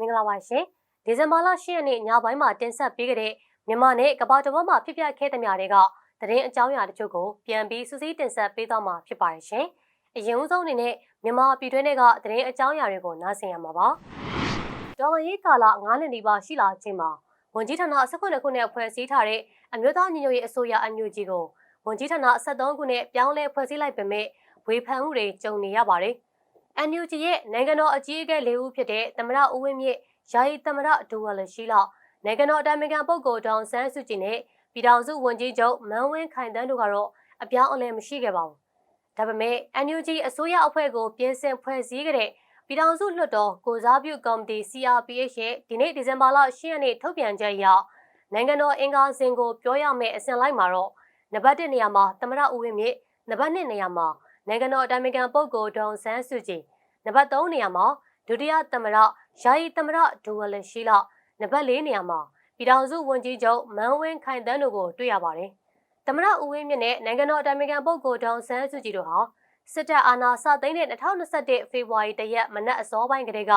မင်္ဂလာပါရှင်ဒီဇင်ဘာလ10ရက်နေ့ညပိုင်းမှာတင်ဆက်ပေးခဲ့တဲ့မြန်မာနဲ့ကမ္ဘာတစ်ဝန်းမှာဖြစ်ပျက်ခဲ့သမျှတွေကသတင်းအကြောင်းအရာတချို့ကိုပြန်ပြီးစူးစီးတင်ဆက်ပေးသွားမှာဖြစ်ပါတယ်ရှင်အရင်ဆုံးအနေနဲ့မြန်မာပြည်တွင်းတွေကသတင်းအကြောင်းအရာတွေကိုနားဆင်ရမှာပါဒေါ်လာရေးကာလ9နှစ်နီးပါးရှိလာချိန်မှာဝန်ကြီးဌာန18ခုနဲ့ဖွဲ့စည်းထားတဲ့အမျိုးသားညီညွတ်ရေးအစိုးရအန်ယူဂျီကိုဝန်ကြီးဌာန73ခုနဲ့ပြောင်းလဲဖွဲ့စည်းလိုက်ပေမဲ့ဝေဖန်မှုတွေကြုံနေရပါတယ်။ NUG ရဲ့နိုင်ငံတော်အကြီးအကဲ၄ဦးဖြစ်တဲ့သမရဦးဝင်းမြင့်ယာယီသမရဒူဝါလရှိလာနိုင်ငံတော်အတိုင်ပင်ခံပုဂ္ဂိုလ်ဒေါန်ဆန်းစုကြည်နဲ့ပြည်ထောင်စုဝန်ကြီးချုပ်မန်းဝင်းခိုင်တန်းတို့ကတော့အပြောင်းအလဲမရှိခဲ့ပါဘူး။ဒါပေမဲ့ NUG အစိုးရအဖွဲ့ကိုပြင်ဆင်ဖွဲ့စည်းခဲ့တဲ့ပြည်ထောင်စုလွှတ်တော်ကိုစားပြုကော်မတီ CRPH ရဲ့ဒီနေ့ဒီဇင်ဘာလ10ရက်နေ့ထုတ်ပြန်ချက်အရနိုင်ငံတော်အင်ကာစင်ကိုပြောရမယ့်အစဉ်လိုက်မှာတော့နံပါတ်1နေရာမှာသမရဦးဝင်းမြင့်နံပါတ်2နေရာမှာ နိုင်ငံတော်အတိုင်ပင်ခံပုဂ္ဂိုလ်ဒေါန်ဆန်းစုကြည်နံပါတ်3နေရာမှာဒုတိယသမရယာယီသမရဒူဝလရှိလနံပါတ်4နေရာမှာပြည်ထောင်စုဝန်ကြီးချုပ်မန်းဝင်းခိုင်တန်းတို့ကိုတွေ့ရပါတယ်။သမရဦးဝင်းမြင့်နဲ့နိုင်ငံတော်အတိုင်ပင်ခံပုဂ္ဂိုလ်ဒေါန်ဆန်းစုကြည်တို့ဟာစစ်တပ်အာဏာစသိမ်းတဲ့2021ဖေဖော်ဝါရီတရက်မနက်အစောပိုင်းကတည်းက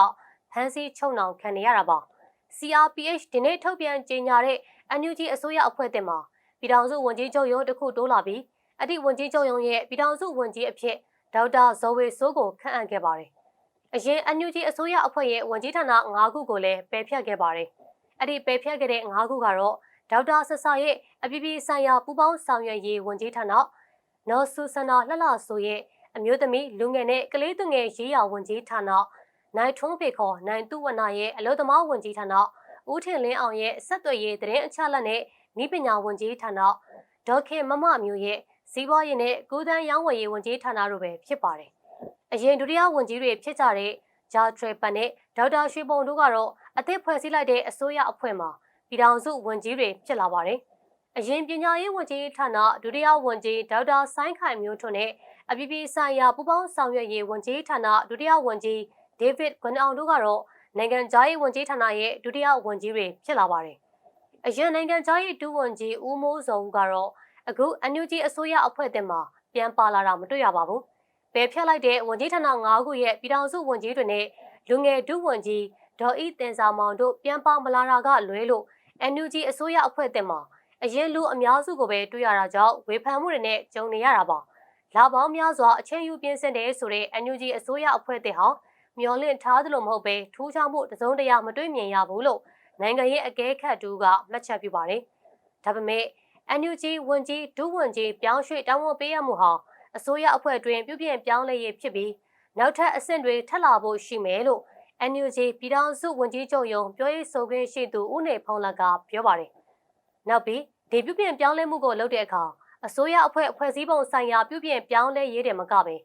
ဖမ်းဆီးချုပ်နှောင်ခံနေရတာပါ။ CRPH ဒီနေ့ထုတ်ပြန်ကြေညာတဲ့ NUG အစိုးရအဖွဲ့တင်မှာပြည်ထောင်စုဝန်ကြီးချုပ်ရုံးတစ်ခုတိုးလာပြီး အတိဝန်ကြီးချုပ်ရုံးရဲ့ပြည်ထောင်စုဝန်ကြီးအဖြစ်ဒေါက်တာဇော်ဝေစိုးကိုခန့်အပ်ခဲ့ပါတယ်။အရင် NUG အစိုးရအဖွဲ့ရဲ့ဝန်ကြီးဌာန၅ခုကိုလည်းပယ်ဖျက်ခဲ့ပါတယ်။အဲ့ဒီပယ်ဖျက်ခဲ့တဲ့၅ခုကတော့ဒေါက်တာဆဆာရဲ့အပြည်ပြည်ဆိုင်ရာပူးပေါင်းဆောင်ရွက်ရေးဝန်ကြီးဌာနနော်ဆူဆနာလှလှဆိုရဲ့အမျိုးသမီးလူငယ်နဲ့ကလေးသူငယ်ရေးရာဝန်ကြီးဌာနနိုင်ထွန်းဖေခေါ်နိုင်သူဝနာရဲ့အလို့သမားဝန်ကြီးဌာနဦးထင်လင်းအောင်ရဲ့ဆက်သွယ်ရေးတရင်အချက်လက်နဲ့ဤပညာဝန်ကြီးဌာနဒေါက်ခင်မမမျိုးရဲ့ စီးပွားရေးနဲ့ကုသန်းရောင်းဝယ်ရေးဝန်ကြီးဌာနတို့ပဲဖြစ်ပါတယ်။အရင်ဒုတိယဝန်ကြီးတွေဖြစ်ကြတဲ့ဂျာထရပန်နဲ့ဒေါက်တာရွှေပုံတို့ကတော့အသစ်ဖွဲ့စည်းလိုက်တဲ့အစိုးရအဖွဲ့မှာပြည်ထောင်စုဝန်ကြီးတွေဖြစ်လာပါတယ်။အရင်ပညာရေးဝန်ကြီးဌာနဒုတိယဝန်ကြီးဒေါက်တာဆိုင်းခိုင်မျိုးထွန်းနဲ့အပြည်ပြည်ဆိုင်ရာပူးပေါင်းဆောင်ရွက်ရေးဝန်ကြီးဌာနဒုတိယဝန်ကြီးဒေးဗစ်ဂွန်အောင်တို့ကတော့နိုင်ငံခြားရေးဝန်ကြီးဌာနရဲ့ဒုတိယဝန်ကြီးတွေဖြစ်လာပါတယ်။အရင်နိုင်ငံခြားရေးဒုဝန်ကြီးဦးမိုးစောဦးကတော့ အခု NUG အစိုးရအဖွဲ့တင်မှာပြန်ပါလာတာမတွေ့ရပါဘူး။ပယ်ဖျက်လိုက်တဲ့ဝန်ကြီးဌာန၅ခုရဲ့ပြည်ထောင်စုဝန်ကြီးတွေနဲ့လူငယ်ဒုဝန်ကြီးဒေါ်ဤတင်စာမောင်တို့ပြန်ပါမလာတာကလွဲလို့ NUG အစိုးရအဖွဲ့တင်မှာအရင်လူအများစုကိုပဲတွေ့ရတာကြောင့်ဝေဖန်မှုတွေနဲ့ကြုံနေရတာပါ။လာပေါင်းများစွာအချင်းယူပြင်းစင်တဲ့ဆိုတဲ့ NUG အစိုးရအဖွဲ့တင်ဟာမျော်လင့်ထားသလိုမဟုတ်ပဲထူးခြားမှုတစုံတရာမတွေ့မြင်ရဘူးလို့နိုင်ငံရေးအကဲခတ်တူကမှတ်ချက်ပြုပါတယ်။ဒါပေမဲ့ NUG ဝန်ကြီးဒုဝန်ကြီးပြောင်းရွှေ့တောင်းဝန်ပေးရမှုဟာအစိုးရအဖွဲ့တွင်ပြုပြင်ပြောင်းလဲရေးဖြစ်ပြီးနောက်ထပ်အဆင့်တွေထပ်လာဖို့ရှိမယ်လို့ NUG ပြည်ထောင်စုဝန်ကြီးချုပ်ယုံပြောရေးဆိုခွင့်ရှိသူဦးနေဖုံးလကပြောပါတယ်။နောက်ပြီးဒီပြုပြင်ပြောင်းလဲမှုကိုလုပ်တဲ့အခါအစိုးရအဖွဲ့အဖွဲ့စည်းပုံဆိုင်ရာပြုပြင်ပြောင်းလဲရေးတယ်မကပဲ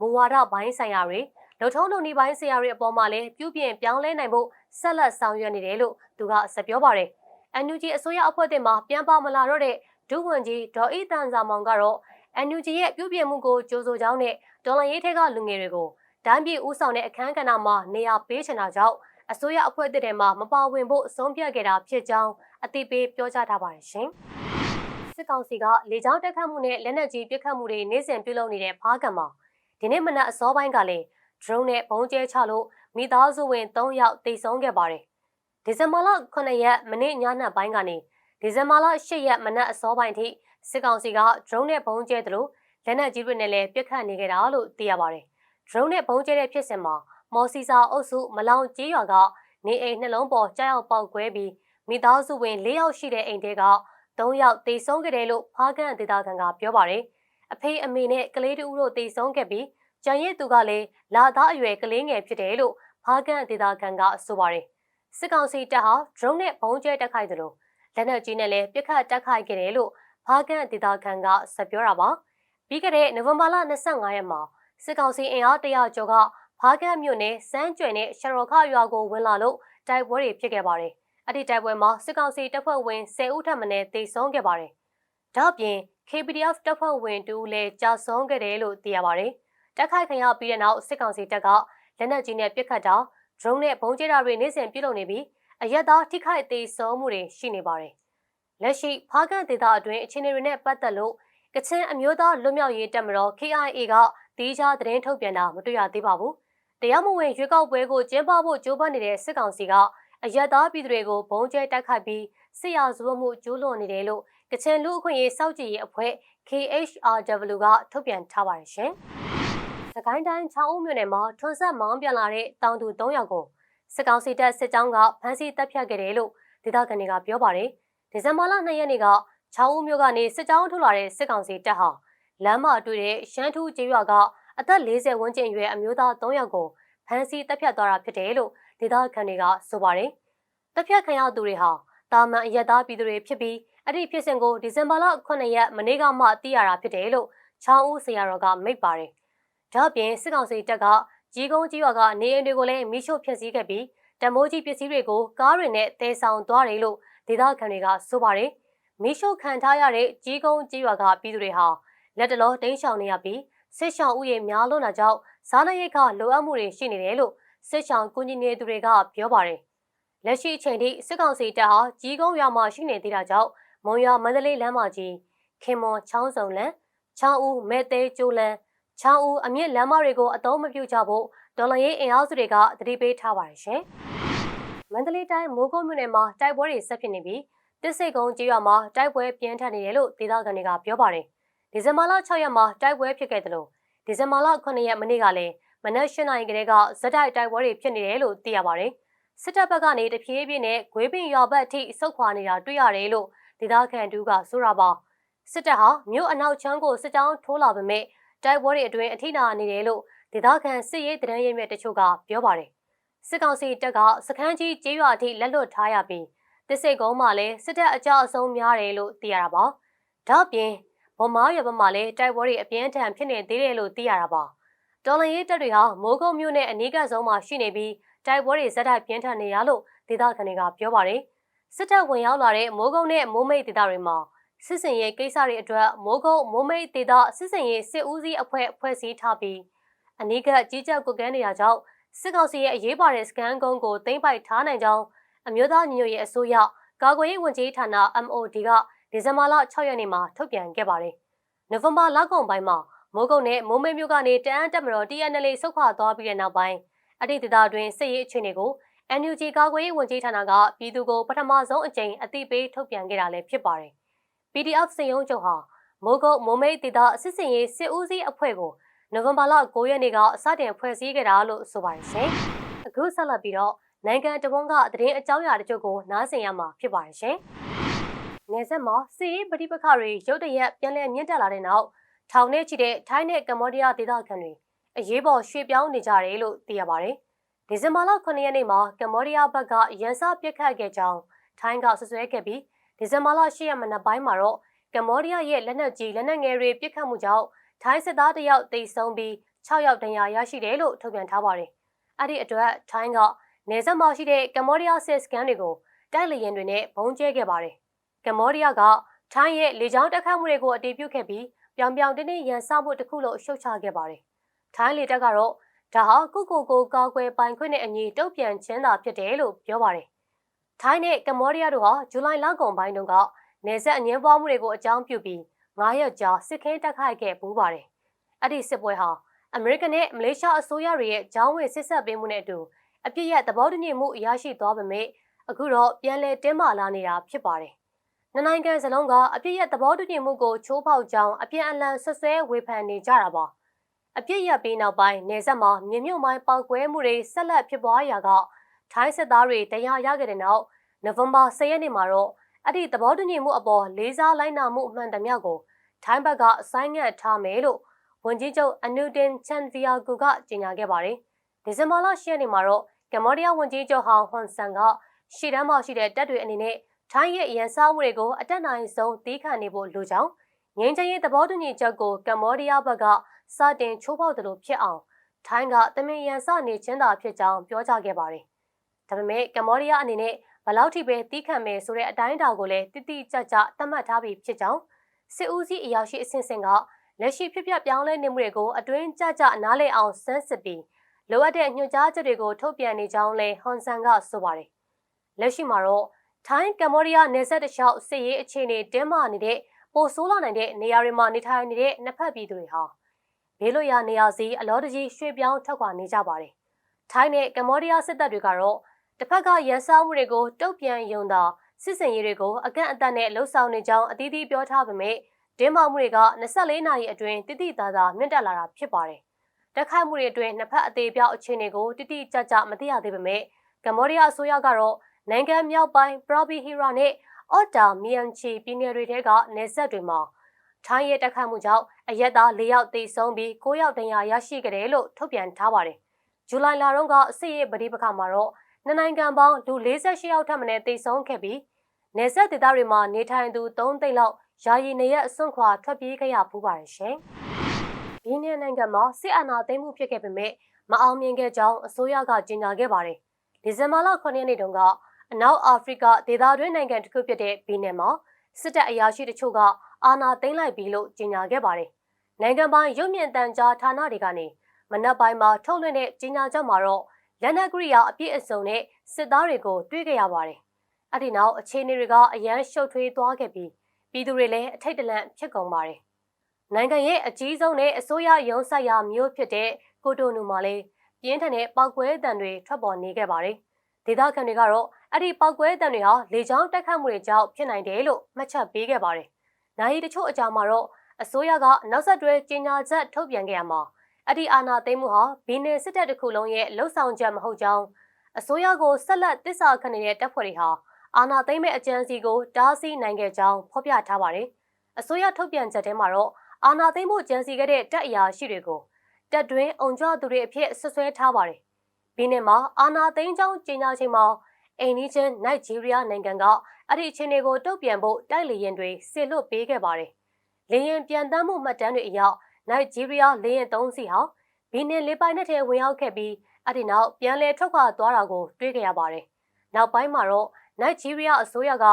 မူဝါဒပိုင်းဆိုင်ရာတွေလုံထုံးလုံနည်းပိုင်းဆရာတွေအပေါ်မှာလည်းပြုပြင်ပြောင်းလဲနိုင်ဖို့ဆက်လက်ဆောင်ရွက်နေတယ်လို့သူကဆက်ပြောပါတယ်။ NUG အစိုးရအဖွဲ့တင်မှာပြန်ပါမလာတော့တဲ့ဒုဝန်ကြီးဒေါ်ဤတန်စာမောင်ကတော့ NUG ရဲ့ပြုပြင်မှုကိုကြိုးဆိုကြောင်းနဲ့ဒေါ်လာရေးထက်ကလူငယ်တွေကိုတမ်းပြည်ဦးဆောင်တဲ့အခမ်းကဏ္ဍမှာနေရာပေးချင်တာကြောင့်အစိုးရအဖွဲ့တစ်ထဲမှာမပါဝင်ဖို့ဆုံးဖြတ်ခဲ့တာဖြစ်ကြောင်းအသိပေးပြောကြားထားပါတယ်ရှင်။စစ်ကောင်စီကလေကြောင်းတက်ခတ်မှုနဲ့လက်နက်ကြီးပစ်ခတ်မှုတွေနေ့စဉ်ပြုလုပ်နေတဲ့ဖားကံမှာဒီနေ့မနက်အစောပိုင်းကလည်း drone နဲ့ဘုံကျဲချလို့မိသားစုဝင်3ယောက်တိတ်ဆုံးခဲ့ပါတယ်။ ဒီဇင်ဘာလ9ရက်မနေ့ညနေပိုင်းကနေဒီဇင်ဘာလ10ရက်မနက်အစောပိုင်းထိစစ်ကောင်စီက drone နဲ့ဘုံကျဲတယ်လို့လက်နက်ကြီးတွေနဲ့လည်းပစ်ခတ်နေကြတာလို့သိရပါတယ်။ drone နဲ့ဘုံကျဲတဲ့ဖြစ်စဉ်မှာမော်စီစာအုပ်စုမလောင်ကြီးရွာကနေအိမ်နှလုံးပေါ်ကြောက်ရောက်ပေါက်ကွဲပြီးမိသားစုဝင်၄ယောက်ရှိတဲ့အိမ်တဲက၃ယောက်တေဆုံးခဲ့တယ်လို့ဖားကန်ဒေသခံကပြောပါတယ်။အဖေအမေနဲ့ကလေးတူတို့တေဆုံးခဲ့ပြီးကျန်ရစ်သူကလည်းလာသားအရွယ်ကလေးငယ်ဖြစ်တယ်လို့ဖားကန်ဒေသခံကဆိုပါတယ်။ စစ်ကောင်စီတပ်ဟာ drone နဲ့ဘုံကျဲတက်ခိုက်တယ်လို့လက်နက်ကြီးနဲ့လည်းပစ်ခတ်တက်ခိုက်ခဲ့တယ်လို့ဖားကန်ဒေသခံကဆက်ပြောတာပါ။ပြီးခဲ့တဲ့နိုဝင်ဘာလ25ရက်မှာစစ်ကောင်စီအင်အားတရာကျော်ကဖားကန်မြို့နယ်စန်းကျွယ်နဲ့ရှရော်ခရွာကိုဝင်လာလို့တိုက်ပွဲတွေဖြစ်ခဲ့ပါတယ်။အဲ့ဒီတိုက်ပွဲမှာစစ်ကောင်စီတပ်ဖွဲ့ဝင်10ဦးထပ်မံတေဆုံးခဲ့ပါတယ်။ဒါ့အပြင် KPDF တပ်ဖွဲ့ဝင်တူလည်းကြာဆုံးခဲ့တယ်လို့သိရပါတယ်။တက်ခိုက်ခံရပြီးတဲ့နောက်စစ်ကောင်စီတပ်ကလက်နက်ကြီးနဲ့ပစ်ခတ်တာ drone နဲ့ဘုံကျဲတာတွေနေ့စဉ်ပြုလုပ်နေပြီးအရက်သားထိခိုက်သေးဆုံးမှုတွေရှိနေပါတယ်။လက်ရှိဖားကန်ဒေသအတွင်းအခြေအနေတွေနဲ့ပတ်သက်လို့ကချင်အမျိုးသားလွတ်မြောက်ရေးတပ်မတော် KIA ကတီးခြားသတင်းထုတ်ပြန်တာမတွေ့ရသေးပါဘူး။တရားမဝင်ရွေးကောက်ပွဲကိုကျင်းပဖို့ကြိုးပမ်းနေတဲ့စစ်ကောင်စီကအယက်သားပြည်သူတွေကိုဘုံကျဲတိုက်ခိုက်ပြီးစစ်ရာဇဝတ်မှုကျူးလွန်နေတယ်လို့ကချင်လူအခွင့်ရေးစောင့်ကြည့်ရေးအဖွဲ့ KHRW ကထုတ်ပြန်ထားပါတယ်ရှင်။ စကိုင်းတိုင်းချောင်းဦးမြို့နယ်မှာထွန်ဆက်မောင်းပြန်လာတဲ့တောင်သူ3ယောက်ကိုစစ်ကောင်စီတပ်စစ်ကြောင်းကဖမ်းဆီးတပ်ဖြတ်ခဲ့တယ်လို့ဒေသခံတွေကပြောပါတယ်။ဒီဇင်ဘာလ2ရက်နေ့ကချောင်းဦးမြို့ကနေစစ်ကြောင်းထုတ်လာတဲ့စစ်ကောင်စီတပ်ဟာလမ်းမတွေ့တဲ့ရှမ်းထူးကျေးရွာကအသက်40ဝန်းကျင်အရွယ်အမျိုးသား3ယောက်ကိုဖမ်းဆီးတပ်ဖြတ်သွားတာဖြစ်တယ်လို့ဒေသခံတွေကဆိုပါတယ်။တပ်ဖြတ်ခံရသူတွေဟာတာမန်အရက်သားပြည်သူတွေဖြစ်ပြီးအဲ့ဒီဖြစ်စဉ်ကိုဒီဇင်ဘာလ9ရက်မနေ့ကမှသိရတာဖြစ်တယ်လို့ချောင်းဦးဆရာတော်ကမိတ်ပါတယ်။ ဒါ့အပြင်စစ်ကောင်စီတပ်ကကြီးကုန်းကြီးရွာကနေအိမ်တွေကိုလည်းမိရှို့ဖျက်ဆီးခဲ့ပြီးတမိုးကြီးပစ္စည်းတွေကိုကားတွေနဲ့တဲဆောင်သွားတယ်လို့ဒေသခံတွေကဆိုပါတယ်။မိရှို့ခံထားရတဲ့ကြီးကုန်းကြီးရွာကပြည်သူတွေဟာလက်တလောတင်းရှောင်နေရပြီးစစ်ရှောင်ဥယေများလွန်းတာကြောင့်စားနပ်ရိက္ခလိုအပ်မှုတွေရှိနေတယ်လို့စစ်ရှောင်ကူညီနေသူတွေကပြောပါတယ်။လက်ရှိအချိန်ထိစစ်ကောင်စီတပ်ဟာကြီးကုန်းရွာမှာရှိနေသေးတာကြောင့်မုံရွာမန္တလေးလမ်းမကြီးခင်မွန်ချောင်းစုံလန်းချောင်းဦးမဲသေးကျိုးလန်း ချောင်းဦးအမြင့်လမ်းမတွေကိုအသုံးမပြုကြဖို့ဒေါ်လာရေးအင်အားစုတွေကတတိပေးထားပါတယ်ရှင်။မန္တလေးတိုင်းမိုးကုတ်မြို့နယ်မှာတိုက်ပွဲတွေဆက်ဖြစ်နေပြီးတစ်စိတ်ကုန်းကျေးရွာမှာတိုက်ပွဲပြင်းထန်နေတယ်လို့ဒေသခံတွေကပြောပါတယ်။ဒီဇင်ဘာလ6ရက်မှာတိုက်ပွဲဖြစ်ခဲ့တယ်လို့ဒီဇင်ဘာလ9ရက်မနေ့ကလည်းမနက်၈နာရီကလေးကဇက်တိုက်တိုက်ပွဲတွေဖြစ်နေတယ်လို့သိရပါတယ်။စစ်တပ်ဘက်ကနေတဖြည်းဖြည်းနဲ့ဂွေးပင်ရွာဘက်အထိစုခွာနေတာတွေ့ရတယ်လို့ဒေသခံတူကဆိုရပါစစ်တပ်ဟာမြို့အနောက်ချမ်းကိုစစ်ကြောင်းထိုးလာပေမဲ့ တိုက်ပွဲတွေအတွင်းအထိနာနေတယ်လို့ဒေသခံစစ်ရေးတရန်ရဲမြစ်တချို့ကပြောပါတယ်စစ်ကောင်စီတပ်ကစခန်းကြီးကျေးရွာအထိလက်လွတ်ထားရပြီးတစ်စိတ်ကုန်းမှာလည်းစစ်တပ်အကြအဆုံးများတယ်လို့သိရတာပါဒါ့အပြင်ဗမာရွာဘက်မှာလည်းတိုက်ပွဲတွေအပြင်းထန်ဖြစ်နေသေးတယ်လို့သိရတာပါတော်လန်ရေးတပ်တွေဟာမိုးကုတ်မြို့နဲ့အနီးကပ်ဆုံးမှာရှိနေပြီးတိုက်ပွဲတွေဇက်တိုက်ပြင်းထန်နေရလို့ဒေသခံတွေကပြောပါတယ်စစ်တပ်ဝင်ရောက်လာတဲ့မိုးကုတ်နဲ့မိုးမိတ်ဒေသတွေမှာ စစ်စင်ရေးကိစ္စတွေအတွက်မိုးကုတ်မိုးမိတ်ဒေသစစ်စင်ရေးစစ်ဦးစီးအဖွဲ့ဖွဲ့စည်းထားပြီးအနီးကကြီးကြပ်ကွက်ကန်းနေရကြောင်းစစ်ကောင်စီရဲ့အရေးပါတဲ့စကန်ကုန်းကိုသိမ်းပိုက်ထားနိုင်ကြောင်းအမျိုးသားညီညွတ်ရေးအစိုးရကာကွယ်ရေးဝန်ကြီးဌာန MOD ကဒီဇင်ဘာလ6ရက်နေ့မှာထုတ်ပြန်ခဲ့ပါတယ်။နိုဝင်ဘာလကုန်ပိုင်းမှာမိုးကုတ်နဲ့မိုးမိတ်မြို့ကနေတန်းတက်မတော် TNL ဆုတ်ခွာသွားပြီးတဲ့နောက်ပိုင်းအတိတ်ဒေသတွင်စစ်ရေးအခြေအနေကို NUG ကာကွယ်ရေးဝန်ကြီးဌာနကပြည်သူကိုပထမဆုံးအကြိမ်အသိပေးထုတ်ပြန်ခဲ့တာလည်းဖြစ်ပါတယ်။ PDF စရုံးချုပ်ဟာမိုးကုတ်မိုးမိတ်ဒေသအစစ်စင်ရေးစစ်ဦးစီးအဖွဲ့ကိုနိုဝင်ဘာလ9ရက်နေ့ကစတင်ဖွဲ့စည်းခဲ့တာလို့ဆိုပါတယ်ရှင်။အခုဆက်လက်ပြီးတော့နိုင်ငံတဝန်းကသတင်းအကြောင်းအရာတချို့ကိုနားဆင်ရမှာဖြစ်ပါတယ်ရှင်။နေဆက်မှာစီးပဋိပက္ခတွေရုတ်တရက်ပြန်လည်မြင့်တက်လာတဲ့နောက်ထောင်ထဲချီတဲ့ထိုင်းနဲ့ကမ္ဘောဒီးယားဒေသခံတွေအရေးပေါ်ရွှေ့ပြောင်းနေကြတယ်လို့သိရပါတယ်။ဒီဇင်ဘာလ9ရက်နေ့မှာကမ္ဘောဒီးယားဘက်ကရန်စပစ်ခတ်ခဲ့ကြောင်းထိုင်းကဆွဆွဲခဲ့ပြီး ဒီဇင်ဘာလ10ရက်မနက်ပိုင်းမှာတော့ကမ္ဘောဒီးယားရဲ့လက်နက်ကြီးလက်နက်ငယ်တွေပစ်ခတ်မှုကြောင့်ထိုင်းစစ်သားတယောက်တိတ်ဆုံးပြီး6ယောက်ဒဏ်ရာရရှိတယ်လို့ထုတ်ပြန်ထားပါတယ်။အဲ့ဒီအတွက်ထိုင်းကနေဆက်မှာရှိတဲ့ကမ္ဘောဒီးယားစစ်စကန်တွေကိုတိုက်လေရင်တွေနဲ့ဘုံကျဲခဲ့ပါတယ်။ကမ္ဘောဒီးယားကထိုင်းရဲ့လေကြောင်းတက်ခတ်မှုတွေကိုအတည်ပြုခဲ့ပြီးပြောင်ပြောင်တင်းတင်းရန်စမှုတစ်ခုလို့ရှုတ်ချခဲ့ပါတယ်။ထိုင်းလေတပ်ကတော့ဒါဟာကုကိုကိုကာကွယ်ပိုင်ခွင့်နဲ့အညီတုတ်ပြန်ခြင်းသာဖြစ်တယ်လို့ပြောပါတယ်။ ထိုင်းနဲ့ကမ္ဘောဒီးယားတို့ဟာဇူလိုင်လကုန်ပိုင်းတုန်းကနေဆက်အငင်းပွားမှုတွေကိုအကြောင်းပြုပြီး9ရက်ကြာစစ်ခင်းတက်ခိုက်ခဲ့ပူးပါတယ်။အဲ့ဒီစစ်ပွဲဟာအမေရိကန်နဲ့မလေးရှားအစိုးရတွေရဲ့ဂျောင်းဝင်စစ်ဆက်ပေးမှုနဲ့အတူအပြစ်ရသဘောတူညီမှုရရှိသွားပေမဲ့အခုတော့ပြန်လည်တင်းမာလာနေတာဖြစ်ပါတယ်။နှစ်နိုင်ငံစလုံးကအပြစ်ရသဘောတူညီမှုကိုချိုးဖောက်ကြောင်းအပြန်အလှန်ဆွဆွဲဝေဖန်နေကြတာပါ။အပြစ်ရပြီးနောက်ပိုင်းနေဆက်မှာမြေမြုပ်မိုင်းပောက်ကွဲမှုတွေဆက်လက်ဖြစ်ပွားရာကထိုင်းစစ်သားတွေတရားရခဲ့တဲ့နောက် နိုဝင်ဘာ10ရက်နေ့မှာတော့အဲ့ဒီသဘောတူညီမှုအပေါ်လေးစားလိုက်နာမှုအမှန်တမျှကိုထိုင်းဘက်ကဆိုင်းငံ့ထားမယ်လို့ဝန်ကြီးချုပ်အနူတင်ချန်ဗီယာဂူကကြေညာခဲ့ပါတယ်။ဒီဇင်ဘာလ10ရက်နေ့မှာတော့ကမ္ဘောဒီးယားဝန်ကြီးချုပ်ဟောင်ဟွန်ဆန်ကရှီတန်းမှာရှိတဲ့တပ်တွေအနေနဲ့ထိုင်းရဲ့ရန်စားမှုတွေကိုအတက်နိုင်ဆုံးတီးခတ်နေဖို့လိုကြောင်းငင်းချင်ရေးသဘောတူညီချက်ကိုကမ္ဘောဒီးယားဘက်ကစတင်ချိုးဖောက်တယ်လို့ဖြစ်အောင်ထိုင်းကတမင်ရန်စနေချင်းသာဖြစ်ကြောင်းပြောကြားခဲ့ပါတယ်။ဒါပေမဲ့ကမ္ဘောဒီးယားအနေနဲ့ ဘလောက်ထိပဲတီးခံမယ်ဆိုတဲ့အတိုင်းအတာကိုလည်းတိတိကျကျသတ်မှတ်ထားပြီးဖြစ်ကြောင်းစစ်ဦးစီးအရာရှိအဆင့်ဆင့်ကလက်ရှိဖြစ်ပျက်ပြောင်းလဲနေမှုတွေကိုအတွင်းကြကြနားလည်အောင်စမ်းစစ်ပြီးလိုအပ်တဲ့ညွှန်ကြားချက်တွေကိုထုတ်ပြန်နေကြောင်းလည်းဟွန်ဆန်ကဆိုပါတယ်။လက်ရှိမှာတော့ထိုင်းကမ္ဘောဒီးယားနယ်စပ်တလျှောက်စစ်ရေးအခြေအနေတင်းမာနေတဲ့ပိုဆိုးလာနိုင်တဲ့နေရာတွေမှာနေထိုင်နေတဲ့နှစ်ဖက်ပြည်သူတွေဟာဘေးလွတ်ရာနေရာစီအလောတကြီးရွှေ့ပြောင်းထွက်ခွာနေကြပါတယ်ထိုင်းနဲ့ကမ္ဘောဒီးယားစစ်တပ်တွေကတော့ တစ်ဖက်ကရန်စောမှုတွေကိုတုတ်ပြန်ယုံတာစစ်စင်ရေးတွေကိုအကန့်အသတ်နဲ့လှုပ်ဆောင်နေကြောင်းအသီးသီးပြောထားပေမဲ့ဒင်းမာမှုတွေက24နာရီအတွင်းတိတိသားသားမြင့်တက်လာတာဖြစ်ပါတယ်။တက်ခိုက်မှုတွေအတွင်းနှစ်ဖက်အသေးပြောက်အခြေအနေကိုတိတိကျကျမသိရသေးပေမဲ့ကမ္ဘောဒီးယားအစိုးရကတော့နိုင်ငံမြောက်ပိုင်းပရော်ဘီဟီရာနဲ့အော့တာမီယန်ချီပြည်နယ်တွေထဲကနေဆက်တွေမှာထိုင်းရဲ့တက်ခတ်မှုကြောင့်အရက်သား၄ယောက်သေဆုံးပြီး၉ယောက်ဒဏ်ရာရရှိခဲ့တယ်လို့ထုတ်ပြန်ထားပါတယ်။ဇူလိုင်လတုန်းကစစ်ရေးပဋိပက္ခမှာတော့ နှစ်နိုင်ငံပေါင်းလူ48ယောက်ထပ်မံသေဆုံးခဲ့ပြီးနေဆက်ဒေသတွေမှာနေထိုင်သူ3သိန်းလောက်ယာယီနေရအစွန့်ခွာထွက်ပြေးခဲ့ရပူးပါတယ်ရှင်။ဒီနေ့နိုင်ငံမှာစစ်အာဏာသိမ်းမှုဖြစ်ခဲ့ပေမဲ့မအောင်မြင်ခဲ့ကြောင်းအစိုးရကကြေညာခဲ့ပါတယ်။ဒီဇင်ဘာလ9ရက်နေ့တုန်းကအနောက်အာဖရိကဒေသတွင်းနိုင်ငံတစ်ခုဖြစ်တဲ့ဘီနင်မှာစစ်တပ်အရာရှိတချို့ကအာဏာသိမ်းလိုက်ပြီလို့ကြေညာခဲ့ပါတယ်။နိုင်ငံပိုင်ရုပ်မြင်သံကြားဌာနတွေကနေမနက်ပိုင်းမှာထုတ်လွှင့်တဲ့ကြေညာချက်မှာတော့ လက်နက်ကရိယာအပြည့်အစုံနဲ့စစ်သားတွေကိုတွေ့ကြရပါတယ်။အဲ့ဒီနောက်အခြေအနေတွေကအရန်ရှုပ်ထွေးသွားခဲ့ပြီးပြည်သူတွေလည်းအထိတ်တလန့်ဖြစ်ကုန်ပါတယ်။နိုင်ငံရဲ့အကြီးဆုံးနဲ့အစိုးရရုံးဆိုင်ရာမျိုးဖြစ်တဲ့ကိုတိုနူမှာလည်းပြင်းထန်တဲ့ပောက်ကွဲတံတွေထွက်ပေါ်နေခဲ့ပါတယ်။ဒေသခံတွေကတော့အဲ့ဒီပောက်ကွဲတံတွေဟာလေကြောင်းတိုက်ခတ်မှုတွေကြောင့်ဖြစ်နိုင်တယ်လို့မှတ်ချက်ပေးခဲ့ပါတယ်။နိုင်ရီတချို့အကြမှာတော့အစိုးရကနောက်ဆက်တွဲကြေညာချက်ထုတ်ပြန်ခဲ့ရမှာ အဲ့ဒီအာဏာသိမ်းမှုဟာဘီနယ်စစ်တပ်တစ်ခုလုံးရဲ့လှုပ်ဆောင်ချက်မဟုတ်ကြောင်းအစိုးရကိုဆက်လက်တစ္ဆာခံနေတဲ့တပ်ဖွဲ့တွေဟာအာဏာသိမ်းမဲ့အကြမ်းစီကိုတားဆီးနိုင်ခဲ့ကြောင်းဖော်ပြထားပါတယ်။အစိုးရထုတ်ပြန်ချက်ထဲမှာတော့အာဏာသိမ်းမှုကြံစီခဲ့တဲ့တပ်အရာရှိတွေကိုတပ်တွင်းအုံကြွသူတွေအဖြစ်ဆွဆွဲထားပါတယ်။ဘီနယ်မှာအာဏာသိမ်းကြောင်းကြေညာချိန်မှာအိန္ဒိချင်းနိုင်ဂျီးရီးယားနိုင်ငံကအဲ့ဒီအခြေအနေကိုတုံ့ပြန်ဖို့တိုက်လေရင်တွေစစ်လွတ်ပေးခဲ့ပါတယ်။လေရင်ပြန်တမ်းမှုမှတ်တမ်းတွေအရ နိုင်ဂျီးရီးယားလေရင်၃စီဟာဘီနင်လေးပိုင်းနဲ့ထဲဝင်ရောက်ခဲ့ပြီးအဲ့ဒီနောက်ပြန်လည်ထွက်ခွာသွားတာကိုတွေ့ကြရပါတယ်။နောက်ပိုင်းမှာတော့နိုင်ဂျီးရီးယားအစိုးရက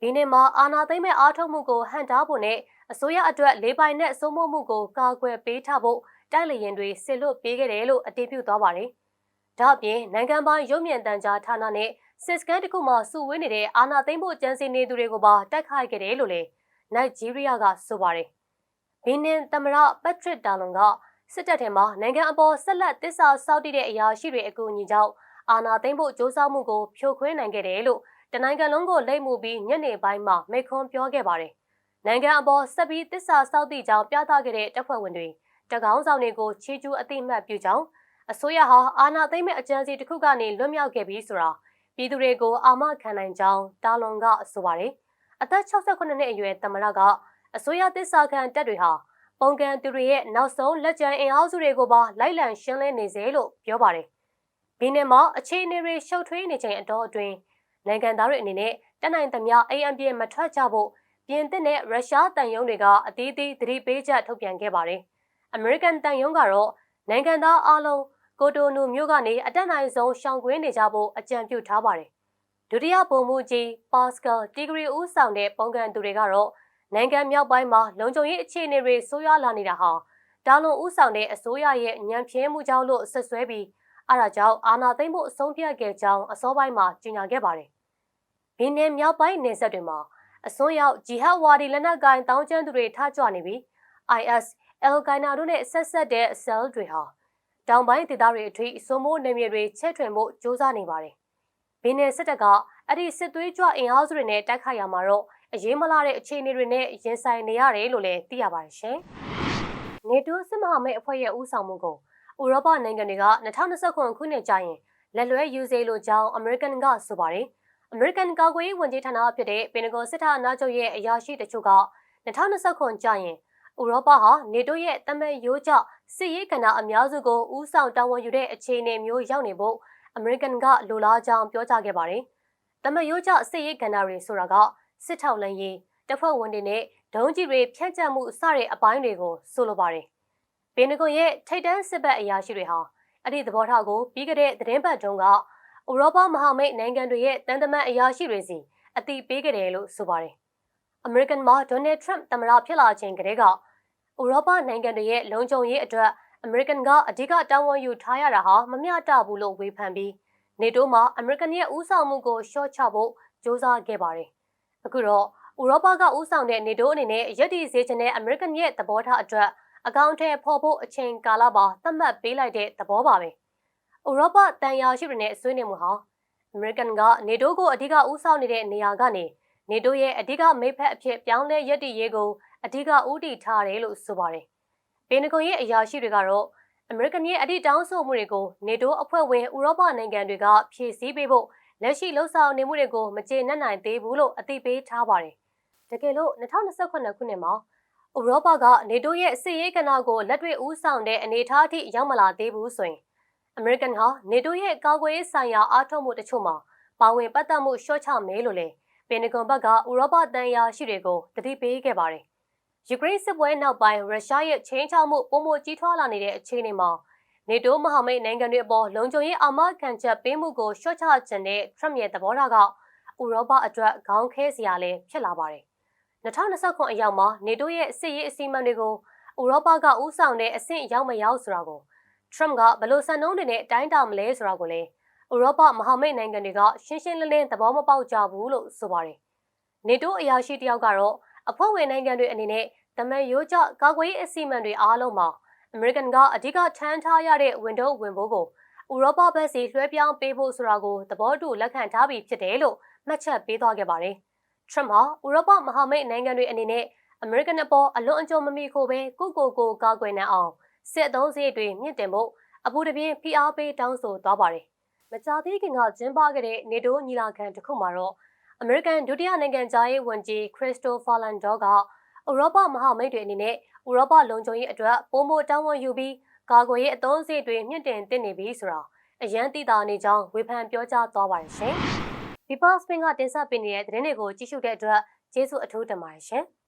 ဘီနင်မှာအာဏာသိမ်းမဲ့အားထုတ်မှုကိုဟန်တားဖို့နဲ့အစိုးရအတွက်လေးပိုင်းနဲ့စိုးမိုးမှုကိုကာကွယ်ပေးထားဖို့တိုက်လေရင်တွေစစ်လွတ်ပေးခဲ့တယ်လို့အတည်ပြုသွားပါတယ်။ဒါ့အပြင်နိုင်ငံပိုင်ရုပ်မြင်သံကြားဌာနနဲ့စစ်စကန်တခုမှစုဝေးနေတဲ့အာဏာသိမ်းဖို့ကြံစည်နေသူတွေကိုပါတိုက်ခိုက်ခဲ့တယ်လို့လည်းနိုင်ဂျီးရီးယားကဆိုပါတယ်။ ဘီနင်သမရပက်ထရစ်တာလွန်ကစစ်တပ်ထဲမှာနိုင်ငံအပေါ်ဆက်လက်တစ္ဆာစောက်တည်တဲ့အရာရှိတွေအကူအညီကြောင့်အာဏာသိမ်းဖို့စ조사မှုကိုဖြိုခွင်းနိုင်ခဲ့တယ်လို့တနိုင်ငံလုံးကိုလိမ့်မှုပြီးညနေပိုင်းမှာမိခွန်းပြောခဲ့ပါတယ်။နိုင်ငံအပေါ်ဆက်ပြီးတစ္ဆာစောက်တည်ကြောင်းပြသခဲ့တဲ့တပ်ဖွဲ့ဝင်တွေတကောင်းဆောင်တွေကိုချီးကျူးအသိမှတ်ပြုကြောင်းအစိုးရဟာအာဏာသိမ်းမဲ့အကြံစီတစ်ခုကနေလွတ်မြောက်ခဲ့ပြီးဆိုတာပြည်သူတွေကိုအာမခံနိုင်ကြောင်းတာလွန်ကဆိုပါတယ်။အသက်68နှစ်အရွယ်သမရက အစိုးရတစ္ဆာခံတပ်တွေဟာပုံကန်သူတွေရဲ့နောက်ဆုံးလက်ကျန်အင်အားစုတွေကိုပါလိုက်လံရှင်းလင်းနေစေလို့ပြောပါတယ်။ဘီနယ်မှာအခြေအနေတွေရှုပ်ထွေးနေချိန်အတော်အတွင်းနိုင်ငံသားတွေအနေနဲ့တနိုင်သမျှ AMP မထွက်ကြဖို့ပြင်သစ်နဲ့ရုရှားတန်ယုံတွေကအသီးသီးသတိပေးချက်ထုတ်ပြန်ခဲ့ပါတယ်။ American တန်ယုံကတော့နိုင်ငံသားအလုံးကိုတိုနူမြို့ကနေအတက်နိုင်ဆုံးရှောင်ကွင်းနေကြဖို့အကြံပြုထားပါတယ်။ဒုတိယပုံမှုကြီးပါစကယ်တီဂရီဦးဆောင်တဲ့ပုံကန်သူတွေကတော့ နိုင်ငံမြောက်ပိုင်းမှာလုံခြုံရေးအခြေအနေတွေဆိုးရွားလာနေတာဟာတာလွန်ဦးဆောင်တဲ့အစိုးရရဲ့ညံပြဲမှုကြောင့်လို့ဆက်ဆွဲပြီးအဲဒါကြောင့်အာဏာသိမ်းဖို့အဆုံးဖြတ်ခဲ့ကြောင်းအစောပိုင်းမှာကြေညာခဲ့ပါတယ်။ဘီနင်မြောက်ပိုင်းနေဆက်တွေမှာအစွန်းရောက်ဂျီဟတ်ဝါဒီလက်နက်ကိုင်တောင်းကျမ်းသူတွေထကြွနေပြီး IS အယ်ကိုင်နာတို့နဲ့ဆက်ဆက်တဲ့ဆဲလ်တွေဟာတောင်ပိုင်းဒေသတွေအထိစိုးမိုးနေမြေတွေချဲ့ထွင်ဖို့ကြိုးစားနေပါတယ်။ဘီနင်စစ်တပ်ကအဲ့ဒီစစ်သွေးကြွအင်အားစုတွေနဲ့တိုက်ခိုက်ရမှာတော့ အရေးမလားတဲ့အခြေအနေတွေနဲ့ရင်ဆိုင်နေရတယ်လို့လည်းသိရပါတယ်ရှင်။နေတိုးစစ်မဟာမိတ်အဖွဲ့ရဲ့ဦးဆောင်မှုကိုဥရောပနိုင်ငံတွေက2029ခုနှစ်ကျရင်လက်လွဲယူစေလိုကြောင်းအမေရိကန်ကဆိုပါတယ်။အမေရိကန်ကာကွယ်ရေးဝန်ကြီးဌာနဖြစ်တဲ့ပင်တဂွန်စစ်ဌာနချုပ်ရဲ့အရာရှိတချို့က2029ကျရင်ဥရောပဟာနေတိုးရဲ့တမန်ရိုးကျစစ်ရေးကဏ္ဍအများစုကိုဦးဆောင်တာဝန်ယူတဲ့အခြေအနေမျိုးရောက်နေဖို့အမေရိကန်ကလိုလားကြောင်းပြောကြားခဲ့ပါတယ်။တမန်ရိုးကျစစ်ရေးကဏ္ဍတွေဆိုတာက စစ်ထောက်လန်းရေးတပ်ဖွဲ့ဝင်တွေနဲ့ဒုံးကြီးတွေဖြန့်ကျက်မှုစတဲ့အပိုင်းတွေကိုဆိုလိုပါတယ်။ဘင်းနဂွန်ရဲ့ထိတ်တန်းစစ်ဘက်အရာရှိတွေဟာအဲ့ဒီသဘောထားကိုပြီးခဲ့တဲ့သတင်းပတ်တုန်းကဥရောပမဟာမိတ်နိုင်ငံတွေရဲ့တန်တမန်အရာရှိတွေစီအတိပေးခဲ့တယ်လို့ဆိုပါတယ်။ American မှာ Donald Trump သမ္မတဖြစ်လာချိန်ကတည်းကဥရောပနိုင်ငံတွေရဲ့လုံခြုံရေးအတွက် American ကအဓိကတာဝန်ယူထားရတာဟာမမျှတဘူးလို့ဝေဖန်ပြီးနေတိုးမှာ American ရဲ့ဦးဆောင်မှုကိုရှော့ချဖို့စ조사ခဲ့ပါတယ် အခုတော့ဥရောပကဦးဆောင်တဲ့နေတိုးအနေနဲ့ရည်တည်စေချင်တဲ့အမေရိကန်ရဲ့သဘောထားအတွက်အကောင့်ထဲပေါ်ဖို့အချိန်ကာလပါသတ်မှတ်ပေးလိုက်တဲ့သဘောပါပဲဥဥရောပတန်ရာရှိတွေနဲ့ဆွေးနွေးမှုဟာအမေရိကန်ကနေတိုးကိုအဓိကဦးဆောင်နေတဲ့နေရာကနေနေတိုးရဲ့အဓိကမိတ်ဖက်အဖြစ်ပြောင်းလဲရည်တည်ရေးကိုအဓိကဦးတည်ထားတယ်လို့ဆိုပါတယ်။ပင်တဂွန်ရဲ့အရာရှိတွေကတော့အမေရိကန်ရဲ့အဓိတောင်းဆိုမှုတွေကိုနေတိုးအဖွဲ့ဝင်ဥရောပနိုင်ငံတွေကဖြည့်ဆည်းပေးဖို့ လက်ရှိလှုပ်ဆောင်နေမှုတွေကိုမကျေနပ်နိုင်သေးဘူးလို့အသိပေးထားပါတယ်။တကယ်လို့2028ခုနှစ်မှာဥရောပကနေတိုးရဲ့စစ်ရေးကဏ္ဍကိုလက်တွေ့ဦးဆောင်တဲ့အနေအထားအထိရောက်မလာသေးဘူးဆိုရင်အမေရိကန်ဟာနေတိုးရဲ့ကာကွယ်ရေးဆိုင်ရာအားထုတ်မှုတချို့မှာပါဝင်ပတ်သက်မှုလျှော့ချမယ်လို့လည်းပင်တဂွန်ဘက်ကဥရောပတန်ရာရှိတွေကိုတတိပေးခဲ့ပါတယ်။ယူကရိန်းစစ်ပွဲနောက်ပိုင်းရုရှားရဲ့ချင်းချောက်မှုပုံမကြီးထွားလာနေတဲ့အခြေအနေမှာ နေတိုးမဟာမိတ်နိုင်ငံတွေအပေါ်လုံခြုံရေးအာမခံချက်ပေးမှုကိုလျှော့ချခြင်းတဲ့ Trump ရဲ့သဘောထားကဥရောပအတွက်ခေါင်းခဲစရာလည်းဖြစ်လာပါတယ်။2029အရောက်မှာနေတိုးရဲ့စစ်ရေးအစီအမံတွေကိုဥရောပကဦးဆောင်တဲ့အဆင့်ရောက်မရောက်ဆိုတာကို Trump ကဘယ်လိုစံနှုန်းတွေနဲ့တိုင်းတာမလဲဆိုတာကိုလည်းဥရောပမဟာမိတ်နိုင်ငံတွေကရှင်းရှင်းလင်းလင်းသဘောမပေါက်ကြဘူးလို့ဆိုပါတယ်။နေတိုးအရာရှိတယောက်ကတော့အဖွဲ့ဝင်နိုင်ငံတွေအနေနဲ့တမန်ရိုးကျကာကွယ်ရေးအစီအမံတွေအားလုံးမှာ အမေရိကန်ကအဓိကထမ်းထားရတဲ့ဝန်တော့ဝင်ဖို့ကိုဥရောပဘက်စီလွှဲပြောင်းပေးဖို့ဆိုတာကိုသဘောတူလက်ခံထားပြီးဖြစ်တယ်လို့မှတ်ချက်ပေးသွားခဲ့ပါတယ်။ Trump ဟာဥရောပမဟာမိတ်နိုင်ငံတွေအနေနဲ့အမေရိကန်အပေါ်အလွန်အကျွံမမီခိုပဲကိုကိုကိုကာကွယ်နိုင်အောင်စစ်အသုံးစရိတ်တွေမြင့်တင်ဖို့အပူတပြင်းဖိအားပေးတောင်းဆိုသွားပါတယ်။မကြာသေးခင်ကကျင်းပခဲ့တဲ့နေတိုးညီလာခံတစ်ခုမှာတော့အမေရိကန်ဒုတိယနိုင်ငံသားရေးဝန်ကြီးခရစ်စတိုဖာလန်ဒေါကဥရောပမဟာမိတ်တွေအနေနဲ့ ဥရောပလုံခြုံရေးအတွက်ပုံမတောင်းဝန်ယူပြီးကာကွယ်ရေးအသုံးစရိတ်တွေမြင့်တင်သင့်နေပြီဆိုတာအရန်သိတာနေကြောင်းဝေဖန်ပြောကြားသွားပါတယ်ရှင်။ People Spin ကတင်ဆက်ပေးနေတဲ့သတင်းတွေကိုကြည့်ရှုတဲ့အတွက်ကျေးဇူးအထူးတင်ပါတယ်ရှင်။